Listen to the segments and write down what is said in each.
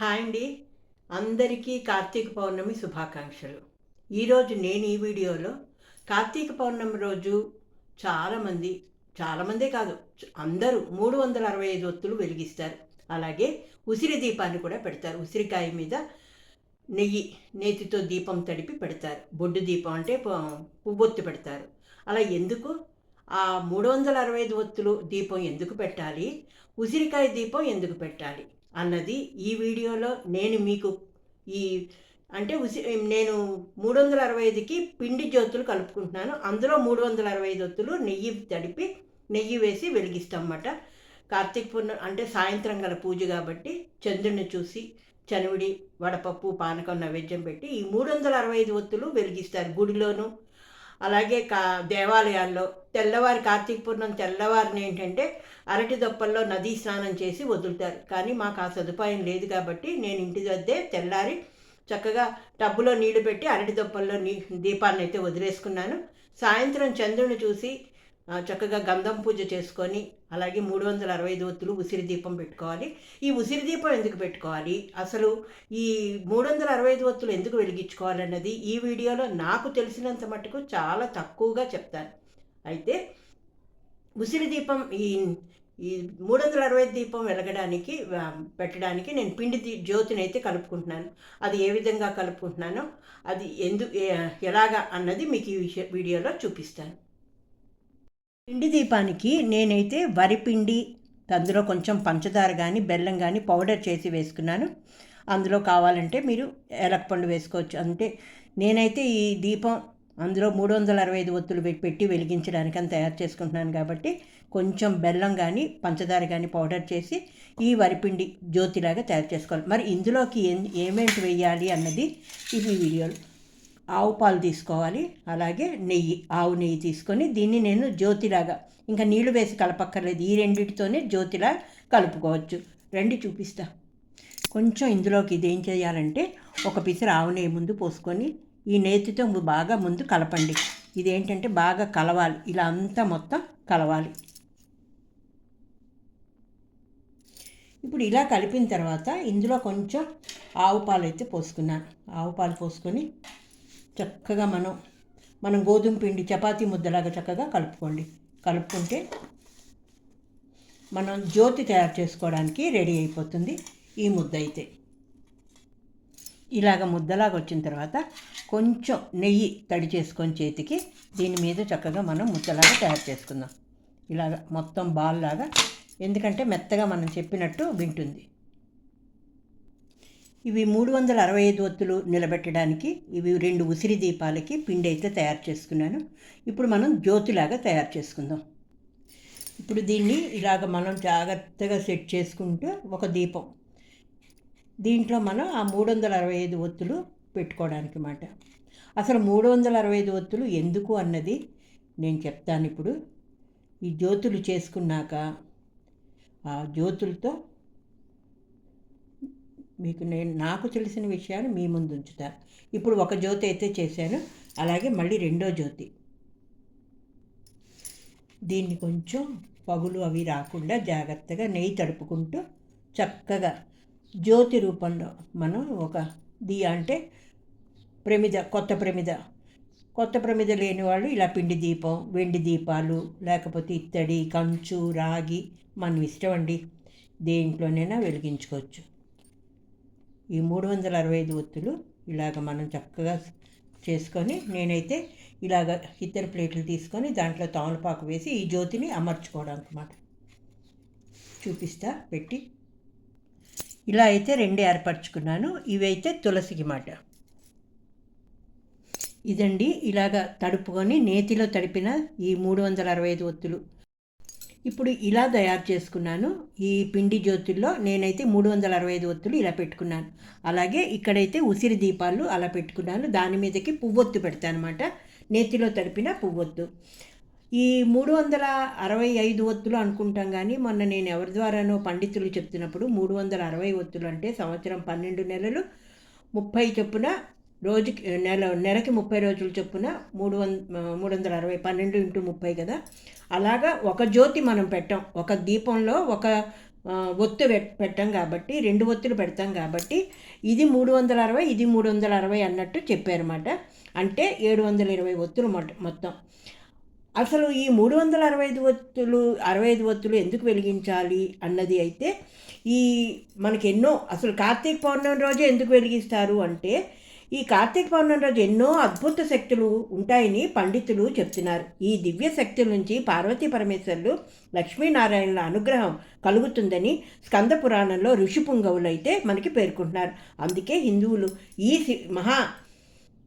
Hi అండి. అందరికీ కార్తీక పౌర్ణమి శుభాకాంక్షలు. ఈరోజు నేను ఈ వీడియోలో కార్తీక పౌర్ణమి రోజు చాలామంది చాలామందే కాదు అందరూ మూడు వందల అరవై ఐదు ఒత్తులు వెలిగిస్తారు. అలాగే ఉసిరి దీపాన్ని కూడా పెడతారు. ఉసిరికాయ మీద నెయ్యి నేతితో దీపం తడిపి పెడతారు. బొడ్డు దీపం అంటే పువ్వొత్తు పెడతారు. అలా ఎందుకు? ఆ మూడు వందల అరవై ఐదు ఒత్తులు దీపం ఎందుకు పెట్టాలి? ఉసిరికాయ దీపం ఎందుకు పెట్టాలి? అన్నది ఈ వీడియోలో నేను మీకు ఈ అంటే ఉసి నేను మూడు వందల అరవై ఐదుకి పిండి జ్యోతులు కలుపుకుంటున్నాను. అందులో మూడు వందల అరవై ఐదు ఒత్తులు నెయ్యి తడిపి నెయ్యి వేసి వెలిగిస్తాం అన్నమాట కార్తీక పూర్ణ అంటే సాయంత్రం గల పూజ కాబట్టి చంద్రుని చూసి చనివిడి వడపప్పు పానకం నైవేద్యం పెట్టి ఈ మూడు వందల అరవై ఐదు ఒత్తులు వెలిగిస్తారు గుడిలోనూ. అలాగే కా దేవాలయాల్లో తెల్లవారి కార్తీక పూర్ణం తెల్లవారిని ఏంటంటే అరటి దొప్పల్లో నదీ స్నానం చేసి వదులుతారు. కానీ మాకు ఆ సదుపాయం లేదు కాబట్టి నేను ఇంటి వద్దే తెల్లారి చక్కగా టబ్బులో నీళ్ళు పెట్టి అరటి దొప్పల్లో నీ దీపాన్ని అయితే వదిలేసుకున్నాను. సాయంత్రం చంద్రుని చూసి చక్కగా గంధం పూజ చేసుకొని అలాగే మూడు వందల అరవై ఐదు ఒత్తులు ఉసిరి దీపం పెట్టుకోవాలి. ఈ ఉసిరి దీపం ఎందుకు పెట్టుకోవాలి? అసలు ఈ మూడు వందల అరవై ఐదు ఒత్తులు ఎందుకు వెలిగించుకోవాలన్నది ఈ వీడియోలో నాకు తెలిసినంత మటుకు చాలా తక్కువగా చెప్తాను. అయితే ఉసిరి దీపం ఈ ఈ మూడు వందల అరవై దీపం వెలగడానికి పెట్టడానికి నేను పిండి దీ జ్యోతిని అయితే కలుపుకుంటున్నాను. అది ఏ విధంగా కలుపుకుంటున్నానో అది ఎందు ఎలాగా అన్నది మీకు ఈ వీడియోలో చూపిస్తాను. పిండి దీపానికి నేనైతే వరిపిండి అందులో కొంచెం పంచదార కానీ బెల్లం కానీ పౌడర్ చేసి వేసుకున్నాను. అందులో కావాలంటే మీరు ఏలకపండు వేసుకోవచ్చు. అంటే నేనైతే ఈ దీపం అందులో మూడు వందల అరవై ఐదు ఒత్తులు పెట్టి వెలిగించడానికి అని తయారు చేసుకుంటున్నాను కాబట్టి కొంచెం బెల్లం కానీ పంచదార కానీ పౌడర్ చేసి ఈ వరిపిండి జ్యోతిలాగా తయారు చేసుకోవాలి. మరి ఇందులోకి ఏం ఏమేంటి వేయాలి అన్నది ఇది వీడియోలో. ఆవు పాలు తీసుకోవాలి అలాగే నెయ్యి ఆవు నెయ్యి తీసుకొని దీన్ని నేను జ్యోతిలాగా ఇంకా నీళ్ళు వేసి కలపక్కర్లేదు ఈ రెండింటితోనే జ్యోతిలా కలుపుకోవచ్చు. రండి చూపిస్తా. కొంచెం ఇందులోకి ఇది ఏం చేయాలంటే ఒక పిసరు ఆవు నెయ్యి ముందు పోసుకొని ఈ నేతితో బాగా ముందు కలపండి. ఇదేంటంటే బాగా కలవాలి ఇలా అంతా మొత్తం కలవాలి. ఇప్పుడు ఇలా కలిపిన తర్వాత ఇందులో కొంచెం ఆవు పాలు అయితే పోసుకున్నాను. ఆవు పాలు పోసుకొని చక్కగా మనం మనం గోధుమ పిండి చపాతీ ముద్దలాగా చక్కగా కలుపుకోండి. కలుపుకుంటే మనం జ్యోతి తయారు చేసుకోవడానికి రెడీ అయిపోతుంది ఈ ముద్ద అయితే. ఇలాగ ముద్దలాగా వచ్చిన తర్వాత కొంచెం నెయ్యి తడి చేసుకొని చేతికి దీని మీద చక్కగా మనం ముద్దలాగా తయారు చేసుకుందాం. ఇలాగ మొత్తం బాల్ లాగా ఎందుకంటే మెత్తగా మనం చెప్పినట్టు వింటుంది. ఇవి మూడు వందల అరవై ఐదు ఒత్తులు నిలబెట్టడానికి ఇవి రెండు ఉసిరి దీపాలకి పిండి అయితే తయారు చేసుకున్నాను. ఇప్పుడు మనం జ్యోతిలాగా తయారు చేసుకుందాం. ఇప్పుడు దీన్ని ఇలాగ మనం జాగ్రత్తగా సెట్ చేసుకుంటూ ఒక దీపం. దీంట్లో మనం ఆ మూడు వందల అరవై ఐదు ఒత్తులు పెట్టుకోవడానికి మాట. అసలు మూడు వందల అరవై ఐదు ఒత్తులు ఎందుకు అన్నది నేను చెప్తాను ఇప్పుడు. ఈ జ్యోతులు చేసుకున్నాక ఆ జ్యోతులతో మీకు నేను నాకు తెలిసిన విషయాలు మీ ముందు ఉంచుతా. ఇప్పుడు ఒక జ్యోతి అయితే చేశాను. అలాగే మళ్ళీ రెండో జ్యోతి. దీన్ని కొంచెం పగులు అవి రాకుండా జాగ్రత్తగా నెయ్యి తడుపుకుంటూ చక్కగా జ్యోతి రూపంలో మనం ఒక దియ అంటే ప్రమిద కొత్త ప్రమిద. కొత్త ప్రమిద లేని వాళ్ళు ఇలా పిండి దీపం వెండి దీపాలు లేకపోతే ఇత్తడి కంచు రాగి మనం ఇష్టం అండి. దేంట్లోనైనా వెలిగించుకోవచ్చు. ఈ మూడు వందల అరవై ఐదు ఒత్తులు ఇలాగ మనం చక్కగా చేసుకొని నేనైతే ఇలాగ ఇద్దరు ప్లేట్లు తీసుకొని దాంట్లో తమలపాకు వేసి ఈ జ్యోతిని అమర్చుకోవడం అనమాట చూపిస్తా పెట్టి. ఇలా అయితే రెండు ఏర్పరచుకున్నాను. ఇవైతే తులసికి మాట ఇదండి ఇలాగ తడుపుకొని నేతిలో తడిపిన ఈ మూడు వందల అరవై ఐదు ఒత్తులు. ఇప్పుడు ఇలా తయారు చేసుకున్నాను. ఈ పిండి జ్యోతుల్లో నేనైతే మూడు వందల అరవై ఐదు ఒత్తులు ఇలా పెట్టుకున్నాను. అలాగే ఇక్కడైతే ఉసిరి దీపాలు అలా పెట్టుకున్నాను. దాని మీదకి పువ్వొత్తు పెడతాను అనమాట నేతిలో తడిపిన పువ్వొత్తు. ఈ మూడు వందల అరవై ఐదు ఒత్తులు అనుకుంటాం కానీ మొన్న నేను ఎవరి ద్వారానో పండితులు చెప్తున్నప్పుడు మూడు వందల అరవై ఒత్తులు అంటే సంవత్సరం పన్నెండు నెలలు. ముప్పై చొప్పున రోజుకి నెల నెలకి ముప్పై రోజుల చొప్పున మూడు వంద మూడు వందల అరవై పన్నెండు ఇంటూ ముప్పై కదా? అలాగా ఒక జ్యోతి మనం పెట్టాం. ఒక దీపంలో ఒక ఒత్తు పెట్- పెట్టాం కాబట్టి రెండు ఒత్తులు పెడతాం కాబట్టి ఇది మూడు వందల అరవై ఇది మూడు వందల అరవై అన్నట్టు చెప్పారన్నమాట. అంటే ఏడు వందల ఇరవై ఒత్తులు మొత్తం. అసలు ఈ మూడు వందల అరవై ఐదు ఒత్తులు అరవై ఐదు ఒత్తులు ఎందుకు వెలిగించాలి అన్నది అయితే ఈ మనకి ఎన్నో అసలు కార్తీక పౌర్ణమి రోజే ఎందుకు వెలిగిస్తారు అంటే ఈ కార్తీక పౌర్ణమి రోజు ఎన్నో అద్భుత శక్తులు ఉంటాయని పండితులు చెప్తున్నారు. ఈ దివ్య శక్తుల నుంచి పార్వతీ పరమేశ్వరులు లక్ష్మీనారాయణల అనుగ్రహం కలుగుతుందని స్కంద పురాణంలో ఋషిపుంగవులు అయితే మనకి పేర్కొంటున్నారు. అందుకే హిందువులు ఈ సి- మహా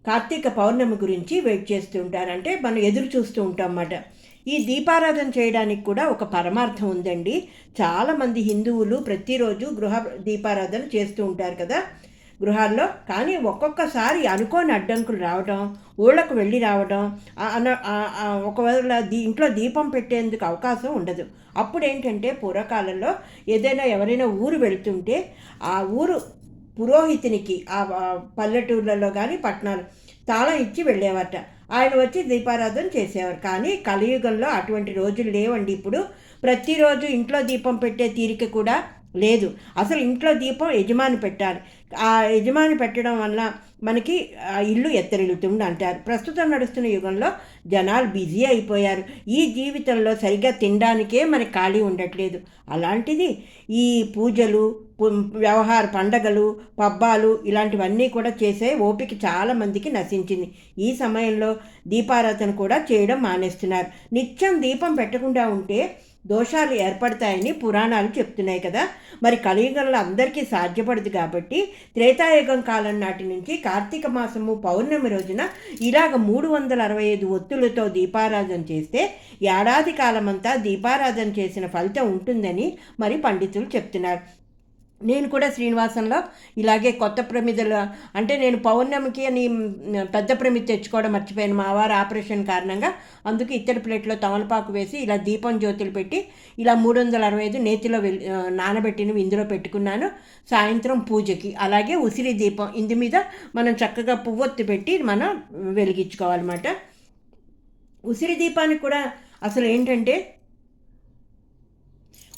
కార్తీక పౌర్ణమి గురించి వెయిట్ చేస్తూ ఉంటారంటే మనం ఎదురు చూస్తూ ఉంటాం అన్నమాట. ఈ దీపారాధన చేయడానికి కూడా ఒక పరమార్థం ఉందండి. చాలామంది హిందువులు ప్రతిరోజు గృహ దీపారాధన చేస్తూ ఉంటారు కదా. గృహాల్లో కానీ ఒక్కొక్కసారి అనుకోని అడ్డంకులు రావడం ఊళ్ళకు వెళ్ళి రావడం అన- ఒకవేళ దీ ఇంట్లో దీపం పెట్టేందుకు అవకాశం ఉండదు. అప్పుడు ఏంటంటే పూర్వకాలంలో ఏదైనా ఎవరైనా ఊరు వెళ్తుంటే ఆ ఊరు పురోహితునికి ఆ ఆ పల్లెటూర్లలో కానీ పట్టణాలు తాళం ఇచ్చి వెళ్ళేవారట. ఆయన వచ్చి దీపారాధన చేసేవారు. కానీ కలియుగంలో అటువంటి రోజులు లేవండి. ఇప్పుడు ప్రతిరోజు ఇంట్లో దీపం పెట్టే తీరిక కూడా లేదు. అసలు ఇంట్లో దీపం యజమాని పెట్టాలి. ఆ యజమాని పెట్టడం వల్ల మనకి ఆ ఇల్లు ఎత్తరిల్లుతుంది అంటారు. ప్రస్తుతం నడుస్తున్న యుగంలో జనాలు బిజీ అయిపోయారు. ఈ జీవితంలో సరిగ్గా తినడానికే మనకి ఖాళీ ఉండట్లేదు. అలాంటిది ఈ పూజలు వ్యవహార పండగలు పబ్బాలు ఇలాంటివన్నీ కూడా చేసే ఓపిక చాలా మందికి నశించింది. ఈ సమయంలో దీపారాధన కూడా చేయడం మానేస్తున్నారు. నిత్యం దీపం పెట్టకుండా ఉంటే దోషాలు ఏర్పడతాయని పురాణాలు చెప్తున్నాయి కదా. మరి కలియుగంలో అందరికీ సాధ్యపడదు కాబట్టి త్రేతాయుగం కాలం నాటి నుంచి కార్తీక మాసము పౌర్ణమి రోజున ఇలాగ మూడు వందల అరవై ఐదు ఒత్తులతో దీపారాధన చేస్తే ఏడాది కాలమంతా దీపారాధన చేసిన ఫలితం ఉంటుందని మరి పండితులు చెప్తున్నారు. నేను కూడా శ్రీనివాసంలో ఇలాగే కొత్త ప్రమిదలు అంటే నేను పౌర్ణమికి అని పెద్ద ప్రమిది తెచ్చుకోవడం మర్చిపోయాను. మా వారు ఆపరేషన్ కారణంగా అందుకు ఇత్తడి ప్లేట్లో తమలపాకు వేసి ఇలా దీపం జ్యోతులు పెట్టి ఇలా మూడు వందల అరవై ఐదు నేతిలో వెళ్ళి నానబెట్టినవి ఇందులో పెట్టుకున్నాను. సాయంత్రం పూజకి. అలాగే ఉసిరి దీపం ఇందు మీద మనం చక్కగా పువ్వొత్తి పెట్టి మనం వెలిగించుకోవాలన్నమాట. ఉసిరి దీపానికి కూడా అసలు ఏంటంటే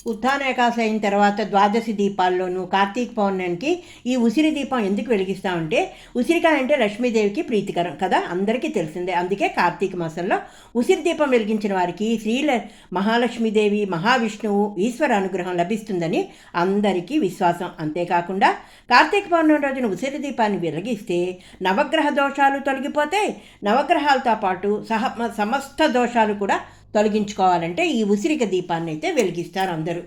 ఉత్థాన అయిన తర్వాత ద్వాదశి దీపాల్లోనూ కార్తీక పౌర్ణమికి ఈ ఉసిరి దీపం ఎందుకు వెలిగిస్తామంటే ఉసిరికాయ అంటే లక్ష్మీదేవికి ప్రీతికరం కదా అందరికీ తెలిసిందే. అందుకే కార్తీక మాసంలో ఉసిరి దీపం వెలిగించిన వారికి శ్రీల మహాలక్ష్మీదేవి మహావిష్ణువు ఈశ్వర అనుగ్రహం లభిస్తుందని అందరికీ విశ్వాసం. అంతేకాకుండా కార్తీక పౌర్ణమి రోజున ఉసిరి దీపాన్ని వెలిగిస్తే నవగ్రహ దోషాలు తొలగిపోతాయి. నవగ్రహాలతో పాటు సహ సమస్త దోషాలు కూడా తొలగించుకోవాలంటే ఈ ఉసిరిక దీపాన్ని అయితే వెలిగిస్తారు అందరూ.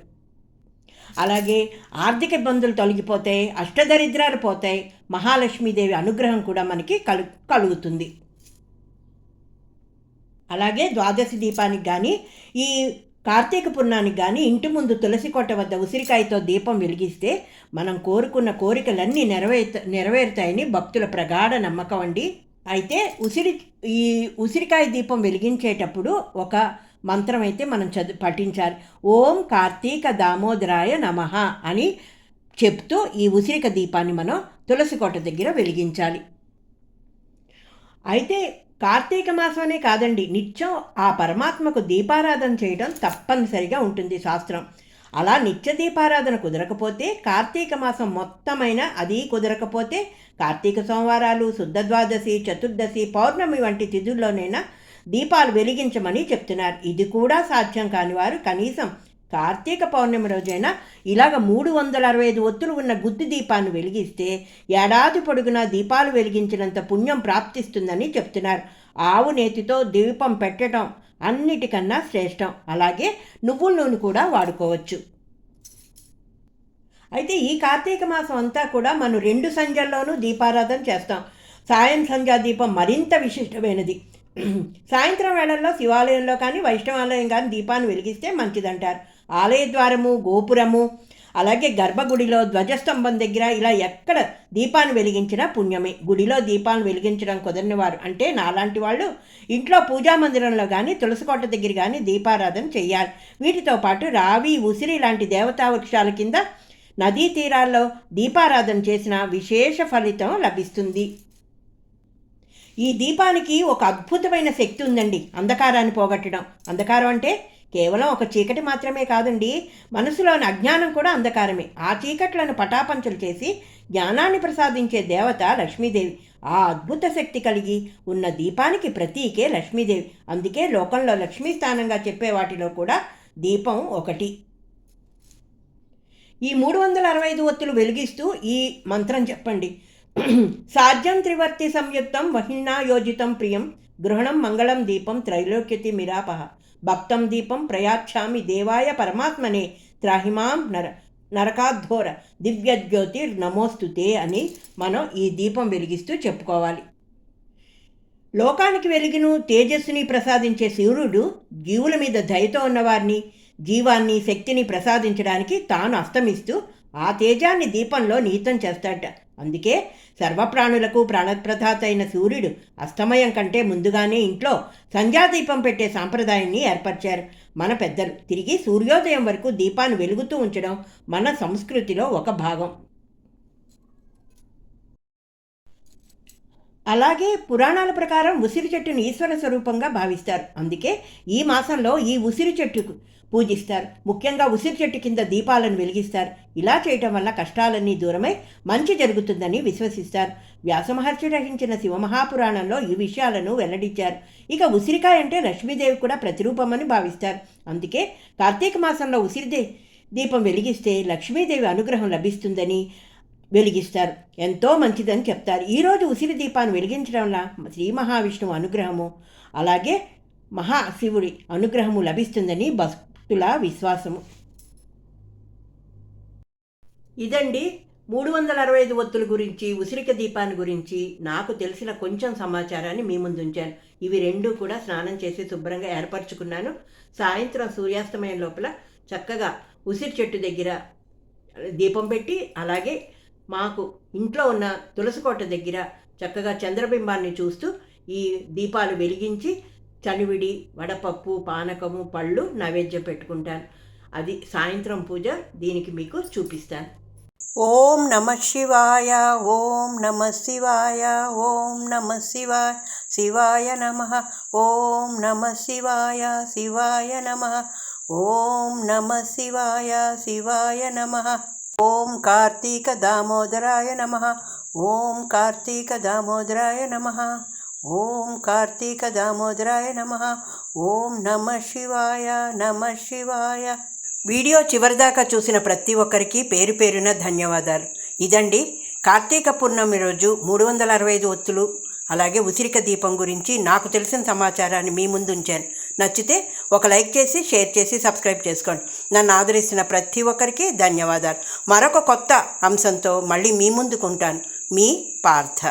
అలాగే ఆర్థిక ఇబ్బందులు తొలగిపోతాయి అష్టదరిద్రాలు పోతాయి మహాలక్ష్మీదేవి అనుగ్రహం కూడా మనకి కలు కలుగుతుంది. అలాగే ద్వాదశి దీపానికి కానీ ఈ కార్తీక పుర్ణానికి కానీ ఇంటి ముందు తులసి కోట వద్ద ఉసిరికాయతో దీపం వెలిగిస్తే మనం కోరుకున్న కోరికలన్నీ నెరవేరుత నెరవేరుతాయని భక్తుల ప్రగాఢ నమ్మకం అండి. అయితే ఉసిరి ఈ ఉసిరికాయ దీపం వెలిగించేటప్పుడు ఒక మంత్రం అయితే మనం చదువు పఠించాలి. ఓం కార్తీక దామోదరాయ నమః అని చెప్తూ ఈ ఉసిరిక దీపాన్ని మనం తులసి కోట దగ్గర వెలిగించాలి. అయితే కార్తీక మాసమనే కాదండి నిత్యం ఆ పరమాత్మకు దీపారాధన చేయడం తప్పనిసరిగా ఉంటుంది శాస్త్రం. అలా నిత్య దీపారాధన కుదరకపోతే కార్తీక మాసం మొత్తమైన అది కుదరకపోతే కార్తీక సోమవారాలు శుద్ధ ద్వాదశి చతుర్దశి పౌర్ణమి వంటి తిథుల్లోనైనా దీపాలు వెలిగించమని చెప్తున్నారు. ఇది కూడా సాధ్యం కాని వారు కనీసం కార్తీక పౌర్ణమి రోజైనా ఇలాగ మూడు వందల అరవై ఐదు ఒత్తులు ఉన్న గుత్తి దీపాన్ని వెలిగిస్తే ఏడాది పొడుగునా దీపాలు వెలిగించినంత పుణ్యం ప్రాప్తిస్తుందని చెప్తున్నారు. ఆవు నేతితో దీపం పెట్టడం అన్నిటికన్నా శ్రేష్టం. అలాగే నువ్వుల నూనె కూడా వాడుకోవచ్చు. అయితే ఈ కార్తీక మాసం అంతా కూడా మనం రెండు సంధ్యల్లోనూ దీపారాధన చేస్తాం. సాయం సంధ్యా దీపం మరింత విశిష్టమైనది. సాయంత్రం వేళల్లో శివాలయంలో కానీ వైష్ణవాలయం కానీ దీపాన్ని వెలిగిస్తే మంచిదంటారు. ఆలయ ద్వారము గోపురము అలాగే గర్భగుడిలో ధ్వజస్తంభం దగ్గర ఇలా ఎక్కడ దీపాన్ని వెలిగించినా పుణ్యమే. గుడిలో దీపాన్ని వెలిగించడం కుదరని వారు అంటే నాలాంటి వాళ్ళు ఇంట్లో పూజా మందిరంలో కానీ తులసికోట దగ్గర కానీ దీపారాధన చేయాలి. వీటితో పాటు రావి ఉసిరి లాంటి దేవతా వృక్షాల కింద నదీ తీరాల్లో దీపారాధన చేసిన విశేష ఫలితం లభిస్తుంది. ఈ దీపానికి ఒక అద్భుతమైన శక్తి ఉందండి. అంధకారాన్ని పోగొట్టడం. అంధకారం అంటే కేవలం ఒక చీకటి మాత్రమే కాదండి మనసులోని అజ్ఞానం కూడా అంధకారమే. ఆ చీకట్లను పటాపంచలు చేసి జ్ఞానాన్ని ప్రసాదించే దేవత లక్ష్మీదేవి. ఆ అద్భుత శక్తి కలిగి ఉన్న దీపానికి ప్రతీకే లక్ష్మీదేవి. అందుకే లోకంలో లక్ష్మీ స్థానంగా చెప్పే వాటిలో కూడా దీపం ఒకటి. ఈ మూడు వందల అరవై ఐదు ఒత్తులు వెలిగిస్తూ ఈ మంత్రం చెప్పండి. సాధ్యం త్రివర్తి సంయుక్తం వహిన్నా యోజితం ప్రియం గృహణం మంగళం దీపం త్రైలోక్యతి మిరాపహ భక్తం దీపం ప్రయాచ్ఛామి దేవాయ పరమాత్మనే త్రాహిమాం నర నరకాధ్ఘోర దివ్యజ్యోతి నమోస్తుతే అని మనం ఈ దీపం వెలిగిస్తూ చెప్పుకోవాలి. లోకానికి వెలుగును తేజస్సుని ప్రసాదించే సూర్యుడు జీవుల మీద దయతో ఉన్నవారిని జీవాన్ని శక్తిని ప్రసాదించడానికి తాను అస్తమిస్తూ ఆ తేజాన్ని దీపంలో నీతం చేస్తాడట. అందుకే సర్వప్రాణులకు ప్రాణప్రదాత అయిన సూర్యుడు అస్తమయం కంటే ముందుగానే ఇంట్లో సంధ్యాదీపం పెట్టే సాంప్రదాయాన్ని ఏర్పరిచారు. మన పెద్దలు తిరిగి సూర్యోదయం వరకు దీపాన్ని వెలుగుతూ ఉంచడం మన సంస్కృతిలో ఒక భాగం. అలాగే పురాణాల ప్రకారం ఉసిరి చెట్టును ఈశ్వర స్వరూపంగా భావిస్తారు. అందుకే ఈ మాసంలో ఈ ఉసిరి చెట్టుకు పూజిస్తారు. ముఖ్యంగా ఉసిరి చెట్టు కింద దీపాలను వెలిగిస్తారు. ఇలా చేయటం వల్ల కష్టాలన్నీ దూరమై మంచి జరుగుతుందని విశ్వసిస్తారు. వ్యాసమహర్షి రచించిన శివమహాపురాణంలో ఈ విషయాలను వెల్లడించారు. ఇక ఉసిరికాయ అంటే లక్ష్మీదేవి కూడా ప్రతిరూపమని భావిస్తారు. అందుకే కార్తీక మాసంలో ఉసిరిదే దీపం వెలిగిస్తే లక్ష్మీదేవి అనుగ్రహం లభిస్తుందని వెలిగిస్తారు. ఎంతో మంచిదని చెప్తారు. ఈరోజు ఉసిరి దీపాన్ని వెలిగించడం వల్ల శ్రీ మహావిష్ణువు అనుగ్రహము అలాగే మహాశివుడి అనుగ్రహము లభిస్తుందని భక్తుల విశ్వాసము. ఇదండి మూడు వందల అరవై ఐదు ఒత్తుల గురించి ఉసిరిక దీపాన్ని గురించి నాకు తెలిసిన కొంచెం సమాచారాన్ని మీ ముందు ఉంచాను. ఇవి రెండూ కూడా స్నానం చేసి శుభ్రంగా ఏర్పరచుకున్నాను. సాయంత్రం సూర్యాస్తమయం లోపల చక్కగా ఉసిరి చెట్టు దగ్గర దీపం పెట్టి అలాగే మాకు ఇంట్లో ఉన్న తులసికోట దగ్గర చక్కగా చంద్రబింబాన్ని చూస్తూ ఈ దీపాలు వెలిగించి చనివిడి వడపప్పు పానకము పళ్ళు నైవేద్యం పెట్టుకుంటాను. అది సాయంత్రం పూజ దీనికి మీకు చూపిస్తాను. ఓం నమ శివాయ ఓం నమ శివాయ ఓం నమ శివాయ శివాయ నమ. ఓం నమ శివాయ శివాయ నమ. ఓం నమ శివాయ శివాయ నమ. ఓం కార్తీక దామోదరాయ నమ. ఓం కార్తీక దామోదరాయ నమ. ఓం కార్తీక దామోదరాయ నమ. ఓం నమ శివాయ నమ శివాయ. వీడియో చివరిదాకా చూసిన ప్రతి ఒక్కరికి పేరు పేరున ధన్యవాదాలు. ఇదండి కార్తీక పూర్ణమి రోజు మూడు వందల అరవై ఐదు ఒత్తులు. అలాగే ఉసిరిక దీపం గురించి నాకు తెలిసిన సమాచారాన్ని మీ ముందుంచాను నచ్చితే ఒక లైక్ చేసి షేర్ చేసి సబ్స్క్రైబ్ చేసుకోండి. నన్ను ఆదరిస్తున్న ప్రతి ఒక్కరికి ధన్యవాదాలు. మరొక కొత్త అంశంతో మళ్ళీ మీ ముందుకుంటాను మీ పార్థ.